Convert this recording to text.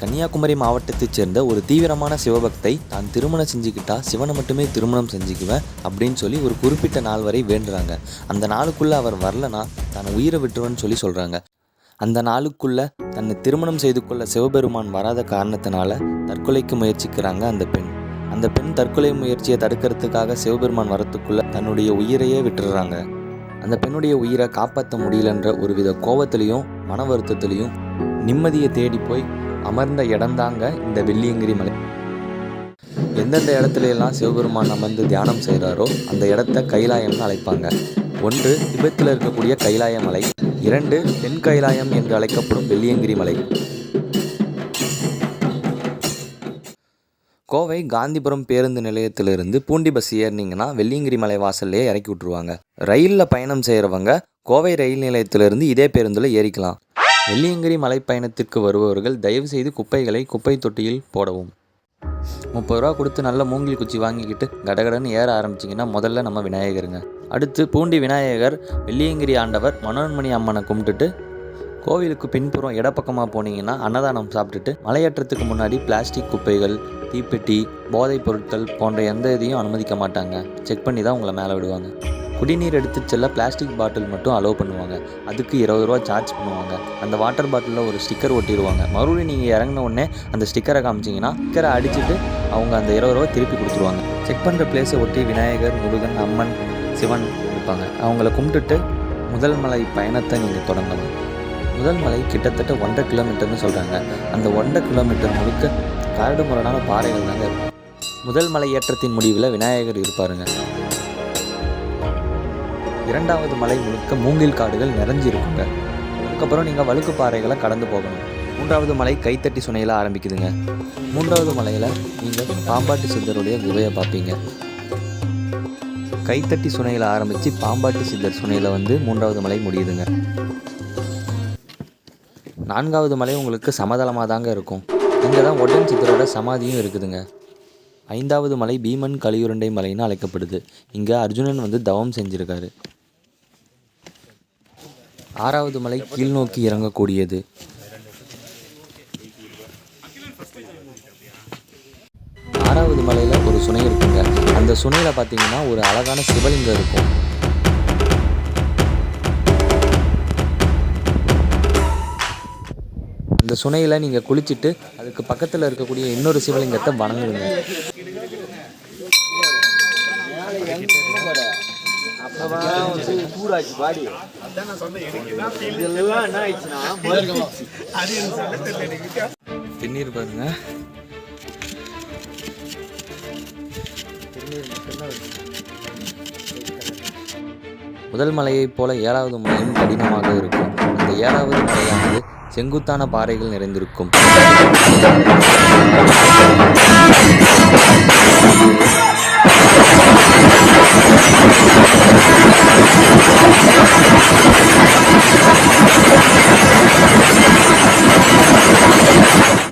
கன்னியாகுமரி மாவட்டத்தைச் சேர்ந்த ஒரு தீவிரமான சிவபக்தை தான் திருமணம் செஞ்சுக்கிட்டா சிவனை மட்டுமே திருமணம் செஞ்சுக்குவேன் அப்படின்னு சொல்லி ஒரு குறிப்பிட்ட நாள் வரை வேண்டுறாங்க. அந்த நாளுக்குள்ளே அவர் வரலனா தான் உயிரை விட்டுருவேன்னு சொல்லி சொல்கிறாங்க அந்த நாளுக்குள்ளே தன்னை திருமணம் செய்து கொள்ள சிவபெருமான் வராத காரணத்தினால தற்கொலைக்கு முயற்சிக்கிறாங்க அந்த பெண். அந்த பெண் தற்கொலை முயற்சியை தடுக்கிறதுக்காக சிவபெருமான் வரத்துக்குள்ளே தன்னுடைய உயிரையே விட்டுடுறாங்க அந்த பெண்ணுடைய உயிரை காப்பாற்ற முடியலன்ற ஒரு வித கோபத்துலேயும் மன வருத்தத்திலையும் நிம்மதியை தேடி போய் அமர்ந்த இடம்தாங்க இந்த வெள்ளியங்கிரி மலை. எந்தெந்த இடத்துல எல்லாம் சிவபெருமான் அமர்ந்து தியானம் செய்கிறாரோ அந்த இடத்த கைலாயம்னு அழைப்பாங்க. ஒன்று திபெத்தில் இருக்கக்கூடிய கைலாய மலை. இரண்டு தென் கைலாயம் என்று அழைக்கப்படும் வெள்ளியங்கிரி மலை. கோவை காந்திபுரம் பேருந்து நிலையத்திலிருந்து பூண்டி பஸ் ஏறினீங்கன்னா வெள்ளியங்கிரி மலை வாசல்லையே இறக்கி விட்ருவாங்க ரயிலில் பயணம் செய்கிறவங்க கோவை ரயில் நிலையத்திலிருந்து இதே பேருந்தில் ஏறிக்கலாம். வெள்ளியங்கிரி மலை பயணத்திற்கு வருபவர்கள் தயவு செய்து குப்பைகளை குப்பை தொட்டியில் போடவும். முப்பது ரூபா கொடுத்து நல்ல மூங்கில் குச்சி வாங்கிக்கிட்டு கடகடன்னு ஏற ஆரம்பிச்சிங்கன்னா முதல்ல நம்ம விநாயகருங்க. அடுத்து பூண்டி விநாயகர் வெள்ளியங்கிரி ஆண்டவர் மனோன்மணி அம்மனை கும்பிட்டுட்டு கோவிலுக்கு பின்புறம் இடப்பக்கமாக போனீங்கன்னா அன்னதானம் சாப்பிட்டுட்டு மலையேற்றத்துக்கு முன்னாடி பிளாஸ்டிக் குப்பைகள் தீப்பெட்டி போதைப் பொருட்கள் போன்ற எந்த இதையும் அனுமதிக்க மாட்டாங்க. செக் பண்ணி தான் உங்களை மேலே விடுவாங்க. குடிநீர் எடுத்து செல்ல பிளாஸ்டிக் பாட்டில் மட்டும் அலோவ் பண்ணுவாங்க. அதுக்கு இருபது ரூபா சார்ஜ் பண்ணுவாங்க. அந்த வாட்டர் பாட்டிலில் ஒரு ஸ்டிக்கர் ஒட்டிடுவாங்க. மறுபடியும் நீங்கள் இறங்கின உடனே அந்த ஸ்டிக்கரை காமிச்சிங்கன்னா ஸ்டிக்கரை அடிச்சுட்டு அவங்க அந்த இருபது ரூபா திருப்பி கொடுத்துருவாங்க. செக் பண்ணுற பிளேஸை ஒட்டி விநாயகர் முருகன் அம்மன் சிவன் இருப்பாங்க. அவங்கள கும்பிட்டுட்டு முதல் மலை பயணத்தை நீங்கள் தொடங்கலாம் முதல் மலை கிட்டத்தட்ட ஒன்றரை கிலோமீட்டர்னு சொல்கிறாங்க அந்த ஒன்றரை கிலோமீட்டர் முழுக்க கரடு முரடான பாறைகள் தாங்க முதல் மலை ஏற்றத்தின் முடிவில் விநாயகர் இருப்பாருங்க. இரண்டாவது மலை முழுக்க மூங்கில் காடுகள் நிறைஞ்சிருக்குங்க. அதுக்கப்புறம் நீங்கள் வழுக்கு பாறைகளை கடந்து போகணும். மூன்றாவது மலை கைத்தட்டி சுனையில் ஆரம்பிக்குதுங்க. மூன்றாவது மலையில் நீங்கள் பாம்பாட்டி சித்தருடைய குகையை பார்ப்பீங்க. கைத்தட்டி சுனையில் ஆரம்பித்து பாம்பாட்டி சித்தர் சுனையில் வந்து மூன்றாவது மலை முடியுதுங்க. நான்காவது மலை உங்களுக்கு சமதளமாக தாங்க இருக்கும். இங்கே தான் ஒட்டன் சித்தரோட சமாதியும் இருக்குதுங்க. ஐந்தாவது மலை பீமன் கலியுருண்டை மலைன்னு அழைக்கப்படுது. இங்கே அர்ஜுனன் வந்து தவம் செஞ்சுருக்காரு. ஆறாவது மலை கீழ்நோக்கி இறங்கக்கூடியது. ஆறாவது மலையில் ஒரு சுனை இருக்குங்க. அந்த சுனையில் பார்த்தீங்கன்னா ஒரு அழகான சிவலிங்கம் இருக்கும். அந்த சுனையில் நீங்கள் குளிச்சுட்டு அதுக்கு பக்கத்தில் இருக்கக்கூடிய இன்னொரு சிவலிங்கத்தை வணங்குவீங்க பாருங்க முதல் மலையைப் போல ஏழாவது மலையும் கடினமாக இருக்கும். அந்த ஏழாவது மலையானது செங்குத்தான பாறைகள் நிறைந்திருக்கும்.